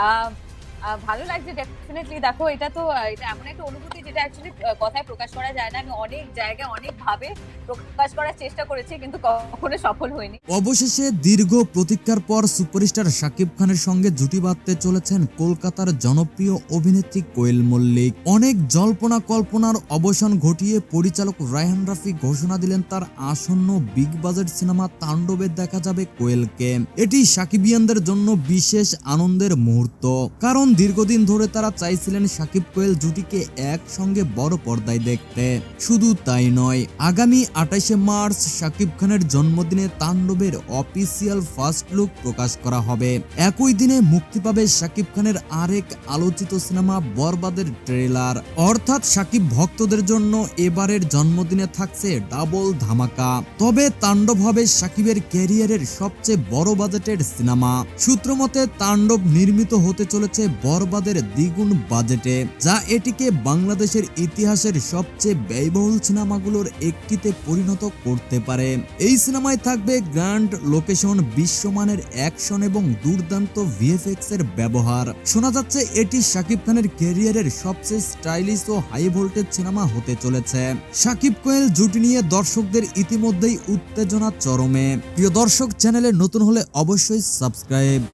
Um, ভালো লাগছে definitely দেখো, এটা তো এটা এমন একটা অনুভূতি যেটা অ্যাকচুয়ালি কথায় প্রকাশ করা যায় না। আমি অনেক জায়গায়, অনেক ভাবে প্রকাশ করার চেষ্টা করেছি, কিন্তু কখনো সফল হয়নি অবশেষে দীর্ঘ প্রতীক্ষার পর সুপারস্টার শাকিব খানের সঙ্গে জুটি বাঁধতে চলেছেন কলকাতার জনপ্রিয় অভিনেত্রী কোয়েল মল্লিক। অনেক জল্পনা কল্পনার অবসান ঘটিয়ে পরিচালক রায়হান রাফি ঘোষণা দিলেন তার আসন্ন বিগ বাজেট সিনেমা তাণ্ডবে দেখা যাবে কোয়েলকে। এটি সাকিবিয়ানদের জন্য বিশেষ আনন্দের মুহূর্ত। কারণ দীর্ঘদিন ধরে তারা চাইছিলেন সাকিব কোয়েল জুটিকে একসঙ্গে বড় পর্দায় দেখতে। শুধু তাই নয়, আগামী আঠাশে মার্চ শাকিব খানের জন্মদিনে তাণ্ডবের অফিসিয়াল ফার্স্ট লুক প্রকাশ করা হবে। একই দিনে মুক্তি পাবে শাকিব খানের আরেক আলোচিত সিনেমা বরবাদের ট্রেলার। অর্থাৎ সাকিব ভক্তদের জন্য এবারের জন্মদিনে থাকছে ডাবল ধামাকা। তবে তাণ্ডব হবে সাকিবের ক্যারিয়ারের সবচেয়ে বড় বাজেটের সিনেমা। সূত্রমতে তাণ্ডব নির্মিত হতে চলেছে বরবাদের দ্বিগুণ বাজেটে, যা এটিকে বাংলাদেশের ইতিহাসের সবচেয়ে ব্যয়বহুল সিনেমাগুলোর একটিতে পরিণত করতে পারে। এই সিনেমায় থাকবে গ্র্যান্ড লোকেশন, বিশ্বমানের অ্যাকশন এবং দুর্দান্ত ভিএফএক্স এর ব্যবহার। শোনা যাচ্ছে এটি শাকিব খানের ক্যারিয়ারের সবচেয়ে স্টাইলিশ ও হাই ভোল্টেজ সিনেমা হতে চলেছে। শাকিব কোয়েল জুটি নিয়ে দর্শকদের ইতিমধ্যেই উত্তেজনা চরমে। প্রিয় দর্শক, চ্যানেলে নতুন হলে অবশ্যই সাবস্ক্রাইব।